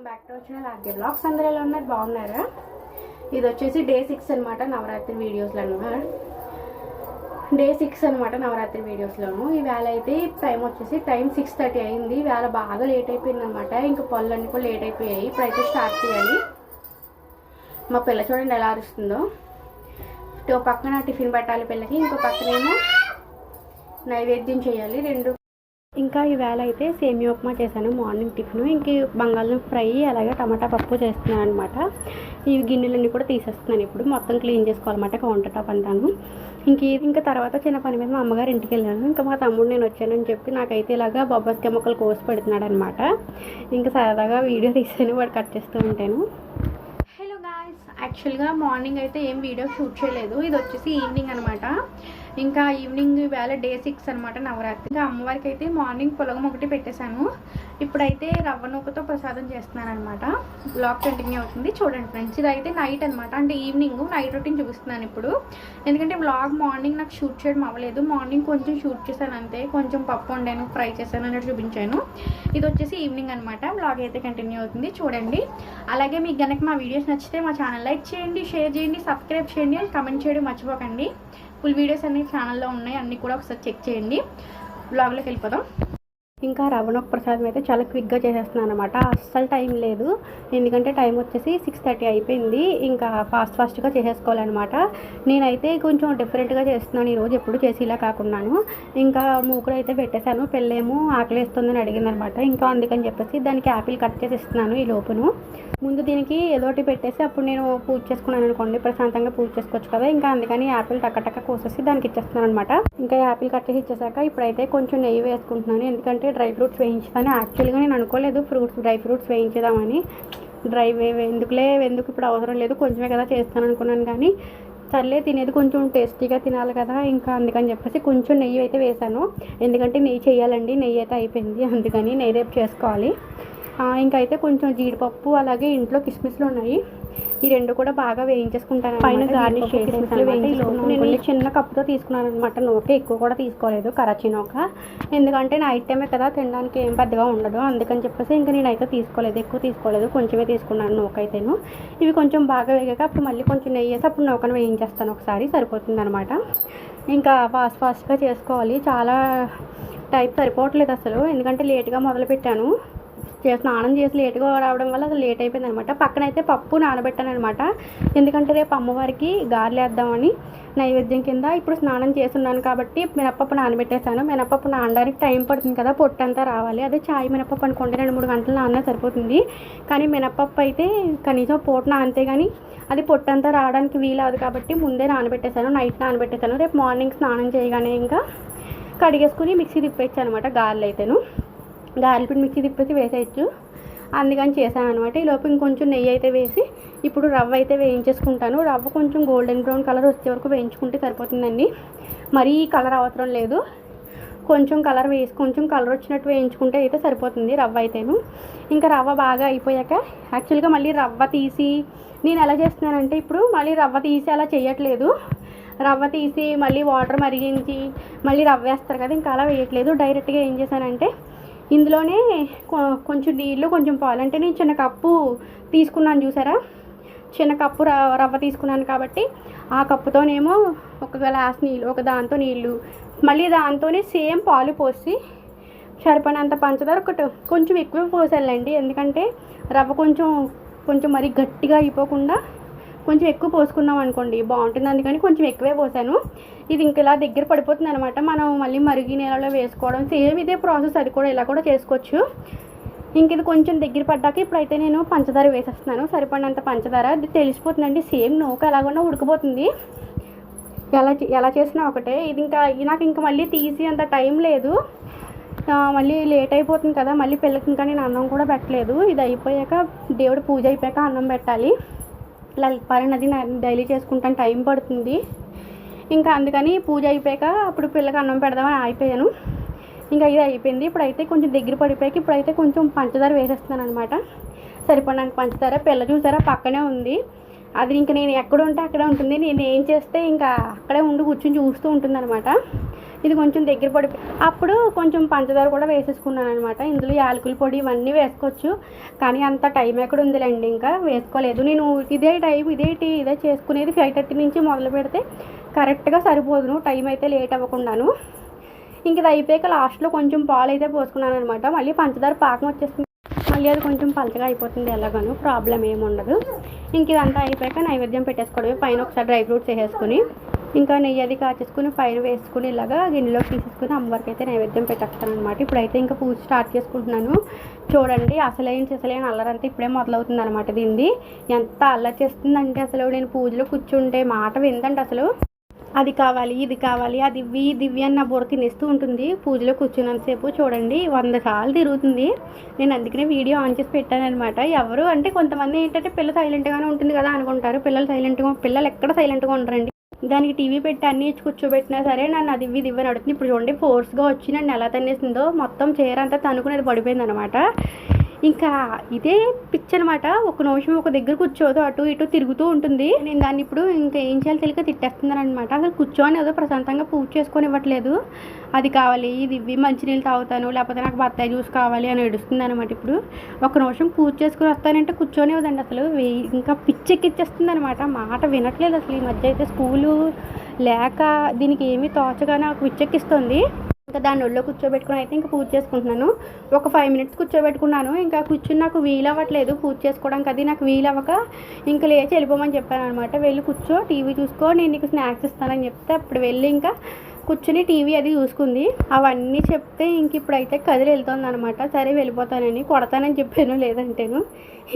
Welcome back to వచ్చిన లాగే blogs అందరూ ఎలా ఉన్నారు? బాగున్నారా? ఇది వచ్చేసి డే సిక్స్ అనమాట నవరాత్రి వీడియోస్లో అనమాట డే సిక్స్ అనమాట నవరాత్రి వీడియోస్లోను. ఈవేళ అయితే టైం వచ్చేసి టైం సిక్స్ థర్టీ అయింది. వేళ బాగా లేట్ అయిపోయింది అనమాట ఇంకా పనులన్నీ కూడా లేట్ అయిపోయాయి. ఇప్పుడైతే స్టార్ట్ చేయాలి. మా పిల్ల చూడండి ఎలా అరుస్తుందో. ఓ పక్కన టిఫిన్ పెట్టాలి పిల్లకి. ఇంకో పక్కనేమో నైవేద్యం చేయాలి. రెండు ఇంకా ఈవేళ అయితే సేమియా ఉప్మా చేశాను మార్నింగ్ టిఫిన్. ఇంక బంగాళదుంప ఫ్రై అలాగే టమాటా పప్పు చేస్తున్నాను అనమాట ఈ గిన్నెలన్నీ కూడా తీసేస్తున్నాను ఇప్పుడు. మొత్తం క్లీన్ చేసుకోవాలన్నమాట కౌంటర్ టాప్ అంటాను ఇంక ఇంకా తర్వాత చిన్న పని మీద మా అమ్మగారు ఇంటికి వెళ్ళాను. ఇంకా మా తమ్ముడు నేను వచ్చానని చెప్పి నాకైతే ఇలాగా బొబ్బస్కాయ మొక్కలు కోసి పెడుతున్నాడు అనమాట ఇంకా సరదాగా వీడియో తీసాను వాడు కట్ చేస్తూ ఉంటాను. హలో గాయస్ యాక్చువల్గా మార్నింగ్ అయితే ఏం వీడియో షూట్ చేయలేదు. ఇది వచ్చేసి ఈవినింగ్ అనమాట ఇంకా ఈవినింగ్ వేళ డే సిక్స్ అనమాట నవరాత్రి. ఇంకా అమ్మవారికి అయితే మార్నింగ్ పొలగం ఒకటి పెట్టేశాను. ఇప్పుడైతే రవ్వ నూకతో ప్రసాదం చేస్తున్నాను అనమాట బ్లాగ్ కంటిన్యూ అవుతుంది. చూడండి ఫ్రెండ్స్ ఇది అయితే నైట్ అనమాట అంటే ఈవినింగ్ నైట్ రొటీన్ చూపిస్తున్నాను ఇప్పుడు. ఎందుకంటే బ్లాగ్ మార్నింగ్ నాకు షూట్ చేయడం అవ్వలేదు. మార్నింగ్ కొంచెం షూట్ చేశాను అంతే. కొంచెం పప్పు వండాను ఫ్రై చేశాను అన్నట్టు చూపించాను. ఇది వచ్చేసి ఈవినింగ్ అనమాట బ్లాగ్ అయితే కంటిన్యూ అవుతుంది. చూడండి. అలాగే మీకు కనుక మా వీడియోస్ నచ్చితే మా ఛానల్ లైక్ చేయండి షేర్ చేయండి సబ్స్క్రైబ్ చేయండి. అండ్ కమెంట్ చేయడం మర్చిపోకండి. ఫుల్ వీడియోస్ అన్ని ఛానల్లో ఉన్నాయి. అన్నీ కూడా ఒకసారి చెక్ చేయండి. బ్లాగ్లోకి వెళ్ళిపోదాం. ఇంకా రవణోక్ ప్రసాదం అయితే చాలా క్విక్గా చేసేస్తున్నాను అనమాట అస్సలు టైం లేదు. ఎందుకంటే టైం వచ్చేసి సిక్స్ థర్టీ అయిపోయింది. ఇంకా ఫాస్ట్ ఫాస్ట్గా చేసేసుకోవాలన్నమాట. నేనైతే కొంచెం డిఫరెంట్గా చేస్తున్నాను. ఈరోజు ఎప్పుడు చేసి ఇలా కాకున్నాను ఇంకా మూకుడు అయితే పెట్టేశాను. పెళ్ళేమో ఆకలిస్తుందని అడిగింది అనమాట ఇంకా అందుకని చెప్పేసి దానికి యాపిల్ కట్ చేసి ఇస్తున్నాను ఈ లోపును. ముందు దీనికి ఏదోటి పెట్టేసి అప్పుడు నేను పూజ చేసుకున్నాను అనుకోండి. ప్రశాంతంగా పూజ చేసుకోవచ్చు కదా. ఇంకా అందుకని యాపిల్ టక్క టక్క కోసేసి దానికి ఇచ్చేస్తున్నాను అనమాట ఇంకా యాపిల్ కట్ చేసి ఇచ్చేసాక ఇప్పుడైతే కొంచెం నెయ్యి వేసుకుంటున్నాను. ఎందుకంటే డ్రై ఫ్రూట్స్ వేయించుతాను యాక్చువల్గా నేను అనుకోలేదు ఫ్రూట్స్ డ్రై ఫ్రూట్స్ వేయించుదామని డ్రై వే- ఎందుకులే ఎందుకు ఇప్పుడు అవసరం లేదు కొంచెమే కదా చేస్తాను అనుకున్నాను కానీ సర్లే తినేది కొంచెం టేస్టీగా తినాలి కదా ఇంకా అందుకని చెప్పేసి కొంచెం నెయ్యి అయితే వేశాను. ఎందుకంటే నెయ్యి చేయాలండి నెయ్యి అయితే అయిపోయింది అందుకని నెయ్యి రేపు చేసుకోవాలి. ఆ, ఇంకా అయితే కొంచెం జీడిపప్పు అలాగే ఇంట్లో కిస్మిస్లు ఉన్నాయి. ఈ రెండు కూడా బాగా వేయించేసుకుంటాను పైన గార్నిష్ నేను చిన్న కప్పుతో తీసుకున్నాను అనమాట నూక ఎక్కువ కూడా తీసుకోలేదు. కరాచీ నూక ఎందుకంటే నైట్ టైమే కదా తినడానికి ఏం పెద్దగా ఉండదు. అందుకని చెప్పేసి ఇంకా నేనైతే తీసుకోలేదు. ఎక్కువ తీసుకోలేదు. కొంచెమే తీసుకున్నాను నూక అయితేను ఇవి కొంచెం బాగా వేగాక అప్పుడు మళ్ళీ కొంచెం నెయ్యి వేసి అప్పుడు నూకను వేయించేస్తాను ఒకసారి. సరిపోతుంది అనమాట ఇంకా ఫాస్ట్ ఫాస్ట్గా చేసుకోవాలి. చాలా టైప్ సరిపోవట్లేదు అసలు. ఎందుకంటే లేట్గా మొదలుపెట్టాను. స్నానం చేసి లేట్గా రావడం వల్ల అది లేట్ అయిపోయింది అనమాట పక్కన అయితే పప్పు నానబెట్టాను అనమాట ఎందుకంటే రేపు అమ్మవారికి గారెలు వేద్దామని నైవేద్యం కింద ఇప్పుడు స్నానం చేస్తున్నాను కాబట్టి మినపప్పు నానబెట్టేశాను. మినపప్పు నానడానికి టైం పడుతుంది కదా పొట్టు అంతా రావాలి. అదే చాయ్ మినపప్పు అనుకుంటే రెండు మూడు గంటలు నాన్న సరిపోతుంది. కానీ మినప్పప్పు అయితే కనీసం పూట నానితే కానీ అది పొట్టు అంతా రావడానికి వీలవదు కాబట్టి ముందే నానబెట్టేశాను నైట్ నానబెట్టేశాను. రేపు మార్నింగ్ స్నానం చేయగానే ఇంకా కడిగేసుకుని మిక్సీ తిప్పేయచ్చు అనమాట గారెలు అయితేను గారెల మిక్సీ తిప్పేసి వేసేయచ్చు. అందుకని చేశాను అనమాట ఈ లోపు ఇంకొంచెం నెయ్యి అయితే వేసి ఇప్పుడు రవ్వ అయితే వేయించేసుకుంటాను. రవ్వ కొంచెం గోల్డెన్ బ్రౌన్ కలర్ వచ్చే వరకు వేయించుకుంటే సరిపోతుందండి. మరీ కలర్ అవసరం లేదు. కొంచెం కలర్ వేసి కొంచెం కలర్ వచ్చినట్టు వేయించుకుంటే అయితే సరిపోతుంది రవ్వ అయితేను. ఇంకా రవ్వ బాగా అయిపోయాక యాక్చువల్గా మళ్ళీ రవ్వ తీసి నేను ఎలా చేస్తున్నానంటే ఇప్పుడు మళ్ళీ రవ్వ తీసి అలా చేయట్లేదు. రవ్వ తీసి మళ్ళీ వాటర్ మరిగించి మళ్ళీ రవ్వ వేస్తారు కదా ఇంకా అలా వేయట్లేదు. డైరెక్ట్గా ఏం చేశానంటే ఇందులోనే కొ- కొంచెం నీళ్ళు కొంచెం పాలు. అంటే నేను చిన్న కప్పు తీసుకున్నాను చూసారా? చిన్న కప్పు రవ్వ తీసుకున్నాను కాబట్టి ఆ కప్పుతోనేమో ఒక గ్లాస్ నీళ్ళు ఒక దాంతో నీళ్ళు. మళ్ళీ దాంతోనే సేమ్ పాలు పోసి సరిపడినంత పంచదార ఒకటి కొంచెం ఎక్కువ పోసాలండి ఎందుకంటే రవ్వ కొంచెం కొంచెం మరి గట్టిగా అయిపోకుండా కొంచెం ఎక్కువ పోసుకున్నాం అనుకోండి బాగుంటుంది. అందుకని కొంచెం ఎక్కువే పోసాను. ఇది ఇంక ఇలా దగ్గర పడిపోతుంది అనమాట మనం మళ్ళీ మరిగి నీళ్ళలో వేసుకోవడం సేమ్ ఇదే ప్రాసెస్ అది కూడా ఇలా కూడా చేసుకోవచ్చు. ఇంక ఇది కొంచెం దగ్గర పడ్డాక ఇప్పుడైతే నేను పంచదార వేసేస్తున్నాను. సరిపడినంత పంచదార. అది తెలిసిపోతుందండి. సేమ్ నూక ఎలాగన్నా ఉడికిపోతుంది. ఎలా ఎలా చేసినా ఒకటే. ఇది ఇంకా నాకు ఇంకా మళ్ళీ తీసి అంత టైం లేదు. మళ్ళీ లేట్ అయిపోతుంది కదా. మళ్ళీ పిల్లకి ఇంకా నేను అన్నం కూడా పెట్టలేదు. ఇది అయిపోయాక దేవుడు పూజ అయిపోయాక అన్నం పెట్టాలి. లలితపారాయణ డైలీ చేసుకుంటాను టైం పడుతుంది. ఇంకా అందుకని పూజ అయిపోయాక అప్పుడు పిల్లకి అన్నం పెడదామని అయిపోయాను ఇంకా ఇది అయిపోయింది. ఇప్పుడైతే కొంచెం దగ్గర పడిపోయాక ఇప్పుడైతే కొంచెం పంచదార వేసేస్తున్నాను అనమాట సరిపడినంత పంచదార పిల్ల చూసారా పక్కనే ఉంది. అది ఇంకా నేను ఎక్కడ ఉంటే అక్కడే ఉంటుంది. నేను ఏం చేస్తే ఇంకా అక్కడే ఉండి కూర్చొని చూస్తూ ఉంటుంది అనమాట ఇది కొంచెం దగ్గర పడి అప్పుడు కొంచెం పంచదార కూడా వేసేసుకున్నాను అనమాట ఇందులో యాలకుల పొడి ఇవన్నీ వేసుకోవచ్చు. కానీ అంత టైం ఎక్కడ ఉందిలేండి ఇంకా. వేసుకోలేదు. నేను ఇదే టైం ఇదే టీ ఇదే చేసుకునేది ఫైవ్ థర్టీ నుంచి మొదలు పెడితే కరెక్ట్గా సరిపోదును. టైం అయితే లేట్ అవ్వకుండాను. ఇంక ఇది అయిపోయాక లాస్ట్లో కొంచెం పాలు అయితే పోసుకున్నాను అనమాట మళ్ళీ పంచదార పాకం వచ్చేస్తుంది. మళ్ళీ కొంచెం పలచగా అయిపోతుంది ఎలాగను ప్రాబ్లం ఏమి ఉండదు. ఇంక ఇదంతా అయిపోయాక నైవేద్యం పెట్టేసుకోవడమే. పైన ఒకసారి డ్రై ఫ్రూట్స్ వేసేసుకుని ఇంకా నెయ్యి అది కాచేసుకుని పైన వేసుకుని ఇలాగా గిన్నెలోకి తీసేసుకుని అమ్మవారికి అయితే నైవేద్యం పెట్టేస్తాను అనమాట ఇప్పుడైతే ఇంకా పూజ స్టార్ట్ చేసుకుంటున్నాను. చూడండి అసలేం అసలేం అల్లరంతా ఇప్పుడే మొదలవుతుంది అనమాట దీన్ని ఎంత అల్లరి చేస్తుందంటే అసలు నేను పూజలో కూర్చుంటే మాట విందండి అసలు. అది కావాలి ఇది కావాలి అది వి దివ్య అని నా బుర్ర తినేస్తూ ఉంటుంది. పూజలో కూర్చున్నంతసేపు చూడండి వంద సార్లు తిరుగుతుంది. నేను అందుకనే వీడియో ఆన్ చేసి పెట్టాను అనమాట ఎవరు అంటే కొంతమంది ఏంటంటే పిల్ల సైలెంట్గానే ఉంటుంది కదా అనుకుంటారు. పిల్లలు సైలెంట్గా పిల్లలు ఎక్కడ సైలెంట్గా ఉంటారండి దానికి టీవీ పెట్టి అన్ని ఇచ్చి కూర్చోబెట్టినా సరే నన్ను అది ఇవి ఇవ్వని అడుగుతుంది. ఇప్పుడు చూడండి ఫోర్స్గా వచ్చి నన్ను ఎలా తన్నేసిందో మొత్తం చీర అంతా తనుకునేది పడిపోయింది అనమాట ఇంకా ఇదే పిచ్ అనమాట ఒక నిమిషం ఒక దగ్గర కూర్చోదు అటు ఇటు తిరుగుతూ ఉంటుంది. నేను దాన్ని ఇప్పుడు ఇంకా ఏం చేయాలి తెలియక తిట్టేస్తున్నాను అనమాట అసలు కూర్చోని ఏదో ప్రశాంతంగా పూజ చేసుకొని ఇవ్వట్లేదు. అది కావాలి ఇది ఇవి మంచినీళ్ళు తాగుతాను లేకపోతే నాకు బత్తాయి జ్యూస్ కావాలి అని ఏడుస్తుంది అనమాట ఇప్పుడు. ఒక నిమిషం పూజ చేసుకుని వస్తానంటే కూర్చొని ఇవ్వదండి అసలు. ఇంకా పిచ్చెక్కిచ్చేస్తుంది అనమాట మాట వినట్లేదు అసలు. ఈ మధ్య అయితే స్కూలు లేక దీనికి ఏమీ తోచగా నాకు పిచ్చెక్కిస్తుంది. ఇంకా దాని ఒళ్ళో కూర్చోబెట్టుకుని అయితే ఇంకా పూజ చేసుకుంటున్నాను. ఒక ఫైవ్ మినిట్స్ కూర్చోబెట్టుకున్నాను. ఇంకా కూర్చుని నాకు వీలు అవ్వట్లేదు పూజ చేసుకోవడానికి. అది నాకు వీలు అవ్వక ఇంకా లేచి వెళ్ళిపోమని చెప్పాను అనమాట వెళ్ళి కూర్చో టీవీ చూసుకో నేను నీకు స్నాక్స్ ఇస్తానని చెప్తే అప్పుడు వెళ్ళి ఇంకా కూర్చుని టీవీ అది చూసుకుంది. అవన్నీ చెప్తే ఇంక ఇప్పుడైతే కదిలి వెళ్తుంది అనమాట సరే వెళ్ళిపోతానని కొడతానని చెప్పాను లేదంటేను.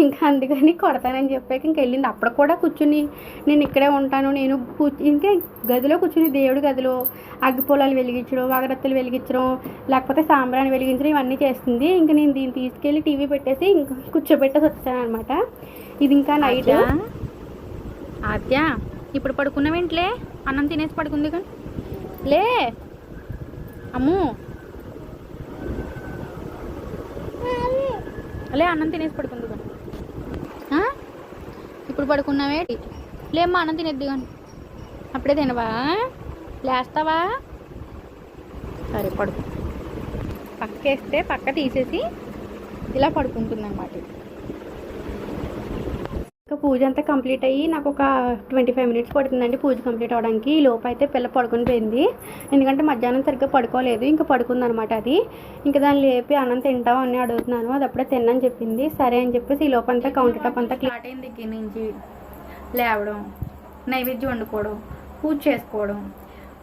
ఇంకా అందుకని కొడతానని చెప్పాక ఇంక వెళ్ళింది. అప్పుడు కూడా కూర్చుని నేను ఇక్కడే ఉంటాను నేను ఇంకా గదిలో కూర్చుని దేవుడి గదిలో అగ్గిపొలాలు వెలిగించడం అగరత్తులు వెలిగించడం లేకపోతే సాంబ్రాన్ని వెలిగించడం ఇవన్నీ చేస్తుంది. ఇంకా నేను దీన్ని తీసుకెళ్ళి టీవీ పెట్టేసి ఇంకా కూర్చోబెట్టేసి వచ్చాను అనమాట ఇది ఇంకా నైట్. ఆద్య? ఇప్పుడు పడుకున్నావేంట్లే అన్నం తినేసి పడుకుంది కానీ లే! అమ్ము! లే అన్నం తినేసి పడుకుంది కానీ ఇప్పుడు పడుకున్నావే? లేమ్మా అన్నం తినేద్ది కానీ అప్పుడే తినవా? లేస్తావా? సరే పడుకో. పక్కేస్తే పక్క తీసేసి ఇలా పడుకుంటుంది అనమాట పూజ అంతా కంప్లీట్ అయ్యి నాకు ఒక ట్వంటీ ఫైవ్ మినిట్స్ పడుతుందండి పూజ కంప్లీట్ అవడానికి. ఈ లోపు అయితే పిల్ల పడుకొని పోయింది. ఎందుకంటే మధ్యాహ్నం సరిగ్గా పడుకోలేదు. ఇంకా పడుకుంది అనమాట అది. ఇంకా దాన్ని లేపి అన్నం తింటావు అని అడుగుతున్నాను. అది అప్పుడే తిన్నని చెప్పింది. సరే అని చెప్పేసి ఈ లోపు అంతా కౌంటర్ టాప్ అంతా క్లాట్ అయింది దగ్గర నుంచి. లేవడం నైవేద్యం వండుకోవడం పూజ చేసుకోవడం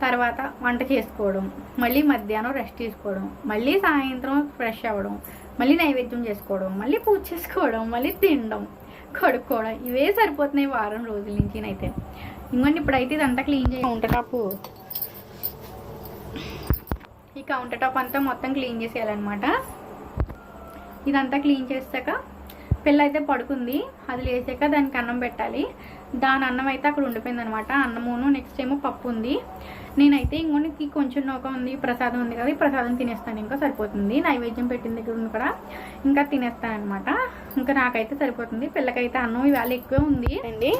తర్వాత వంట చేసుకోవడం మళ్ళీ మధ్యాహ్నం రెస్ట్ తీసుకోవడం మళ్ళీ సాయంత్రం ఫ్రెష్ అవ్వడం మళ్ళీ నైవేద్యం చేసుకోవడం మళ్ళీ పూజ చేసుకోవడం మళ్ళీ తినడం. కడుక్కోవడం. ఇవే సరిపోతున్నాయి వారం రోజుల నుంచి అయితే ఇంకోండి ఇప్పుడైతే ఇదంతా క్లీన్ చేసి కౌంటర్ టాప్. ఈ కౌంటర్ టాప్ అంతా మొత్తం క్లీన్ చేసేయాలన్నమాట. ఇదంతా క్లీన్ చేసాక పిల్ల అయితే పడుకుంది. అది లేచాక దానికి అన్నం పెట్టాలి. దాని అన్నం అయితే అక్కడ ఉండిపోయింది అనమాట అన్నమును నెక్స్ట్ ఏమో పప్పు ఉంది. నేనైతే ఇంకొనికి కొంచెం నౌక ఉంది ప్రసాదం ఉంది కదా ఈ ప్రసాదం తినేస్తాను. ఇంకా సరిపోతుంది. నైవేద్యం పెట్టిన దగ్గర ఉంది కూడా ఇంకా తినేస్తాను అనమాట ఇంకా నాకైతే సరిపోతుంది. పిల్లకైతే అన్నం ఇవాళ ఎక్కువే ఉంది. అండి.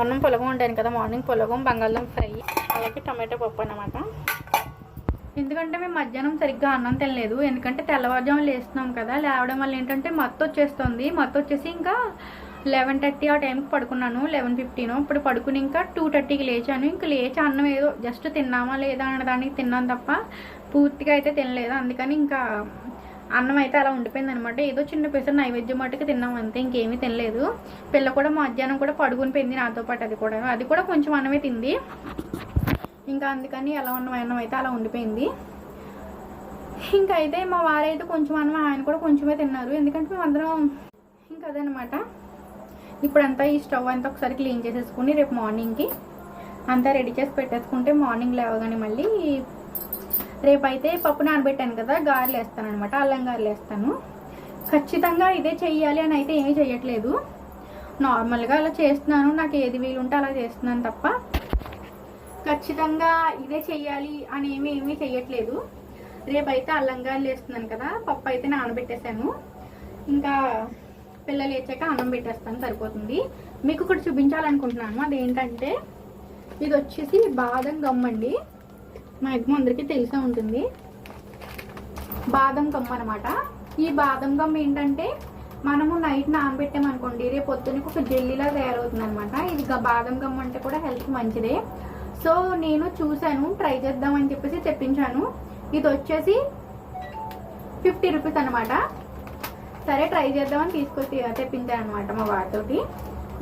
అన్నం పొలగం ఉంటాను కదా మార్నింగ్ పొలగం బంగాళదుంప ఫ్రై అలాగే టమాటో పప్పు అన్నమాట. ఎందుకంటే మేము మధ్యాహ్నం సరిగ్గా అన్నం తినలేదు. ఎందుకంటే తెల్లవారుజాము లేస్తున్నాం కదా లేవడం వల్ల ఏంటంటే మత్తు వచ్చేస్తుంది మత్తు వచ్చేసి ఇంకా లెవెన్ థర్టీ ఆ టైంకి పడుకున్నాను లెవెన్ ఫిఫ్టీన్. ఇప్పుడు పడుకుని ఇంకా టూ థర్టీకి లేచాను. ఇంకా లేచి అన్నం ఏదో జస్ట్ తిన్నామా లేదా అనడానికి తిన్నాను తప్ప పూర్తిగా అయితే తినలేదు. అందుకని ఇంకా అన్నం అయితే అలా ఉండిపోయింది అనమాట ఏదో చిన్న పెసర నైవేద్యం మట్టుకు తిన్నాం అంతే ఇంకేమీ తినలేదు. పిల్ల కూడా మధ్యాహ్నం కూడా పడుకుని పోయింది నాతో పాటు అది కూడా. అది కూడా కొంచెం అన్నమే తింది. ఇంకా అందుకని ఎలా ఉన్న అన్నం అయితే అలా ఉండిపోయింది. ఇంకా అయితే మా వారైతే కొంచెం అన్నం ఆయన కూడా కొంచెమే తిన్నారు. ఎందుకంటే మేము అందరం ఇంకా అదనమాట. ఇప్పుడంతా ఈ స్టవ్ అంతా ఒకసారి క్లీన్ చేసేసుకుని రేపు మార్నింగ్కి అంతా రెడీ చేసి పెట్టేసుకుంటే మార్నింగ్ లేవగానే మళ్ళీ రేపైతే పప్పు నానబెట్టాను కదా గారెలు వేస్తాను అనమాట అల్లం గారెలు వేస్తాను. ఖచ్చితంగా ఇదే చెయ్యాలి అని అయితే ఏమీ చెయ్యట్లేదు. నార్మల్గా అలా చేస్తున్నాను నాకు ఏది వీలుంటే అలా చేస్తున్నాను తప్ప ఖచ్చితంగా ఇదే చెయ్యాలి అని ఏమీ ఏమీ చెయ్యట్లేదు. రేపైతే అల్లం గారెలు వేస్తున్నాను కదా పప్పు అయితే నానబెట్టేశాను. ఇంకా పిల్లలు లేచాక అన్నం పెట్టేస్తాను సరిపోతుంది. మీకు ఒకటి చూపించాలనుకుంటున్నాను. అదేంటంటే ఇది వచ్చేసి బాదం గమ్ అండి. మ్యాక్సిమం అందరికీ తెలిసే ఉంటుంది. బాదం గమ్ అనమాట ఈ బాదం గమ్ ఏంటంటే మనము నైట్ నానబెట్టామనుకోండి రేపు పొద్దునకి ఒక జెల్లీలా తయారవుతుంది అనమాట ఇది బాదం గమ్ అంటే కూడా హెల్త్ మంచిదే. సో నేను చూశాను ట్రై చేద్దామని చెప్పేసి తెప్పించాను. ఇది వచ్చేసి ఫిఫ్టీ రూపీస్ అనమాట సరే ట్రై చేద్దామని తీసుకొచ్చి తెప్పించాను అనమాట మా వాటితోటి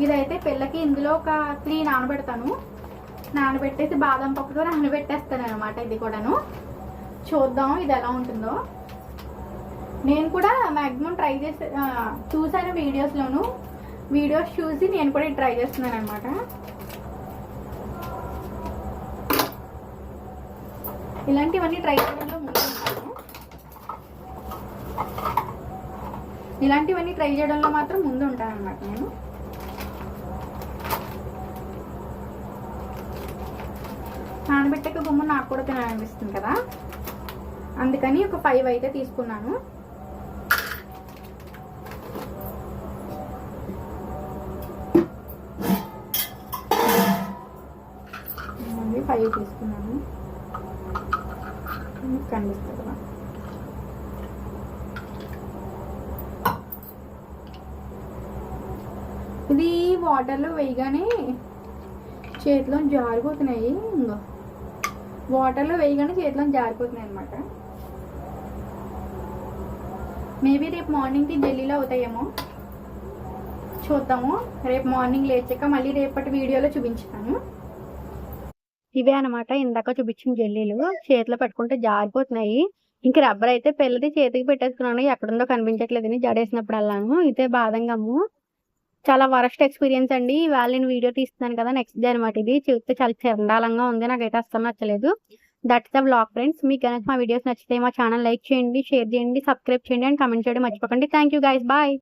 ఇదైతే పిల్లకి ఇందులో ఒక త్రీ నానబెడతాను. నానబెట్టేసి బాదం పప్పుతో నానబెట్టేస్తాను అనమాట ఇది కూడాను. చూద్దాం ఇది ఎలా ఉంటుందో. నేను కూడా మ్యాక్సిమం ట్రై చేసి చూశాను చూసాను వీడియోస్లోను. వీడియోస్ చూసి నేను కూడా ట్రై చేస్తున్నాను అనమాట ఇలాంటివన్నీ ట్రై చేయడంలో ముందు ఉంటాను ఇలాంటివన్నీ ట్రై చేయడంలో మాత్రం ముందు ఉంటాను నేను. నానబెట్టక గుమ్మ నాకు కూడా తినాలనిపిస్తుంది కదా. అందుకని ఒక ఫైవ్ అయితే తీసుకున్నాను. ఇది వాటర్లో వేయగానే చేతిలో జారిపోతున్నాయి ఇంకో వాటర్లో వేయగానే చేతిలో జారిపోతున్నాయి అనమాట మేబీ రేపు మార్నింగ్కి ఢిల్లీలో అవుతాయేమో. చూద్దాము. రేపు మార్నింగ్ లేచాక మళ్ళీ రేపటి వీడియోలో చూపించుతాను. ఇవే అనమాట ఇందాక చూపించిన జల్లీలు. చేతిలో పెట్టుకుంటే జారిపోతున్నాయి. ఇంక రబ్బర్ అయితే పిల్లది చేతికి పెట్టేసుకున్నాను. ఎక్కడుందో కనిపించట్లేదని జడేసినప్పుడు వెళ్ళాను ఇదే బాధంగా అమ్ము చాలా వరస్ట్ ఎక్స్పీరియన్స్ అండి. ఇవాళ నేను వీడియో తీస్తున్నాను కదా నెక్స్ట్ డే అనమాట ఇది. చూస్తే చాలా చండాలంగా ఉంది. నాకైతే అస్సలు నచ్చలేదు. దట్స్ ద బ్లాగ్ ఫ్రెండ్స్ మీకు కనుక మా వీడియోస్ నచ్చితే మా ఛానల్ లైక్ చేయండి షేర్ చేయండి సబ్స్క్రైబ్ చేయండి అండ్ కమెంట్ చేయడం. మర్చిపోకండి. Thank you guys bye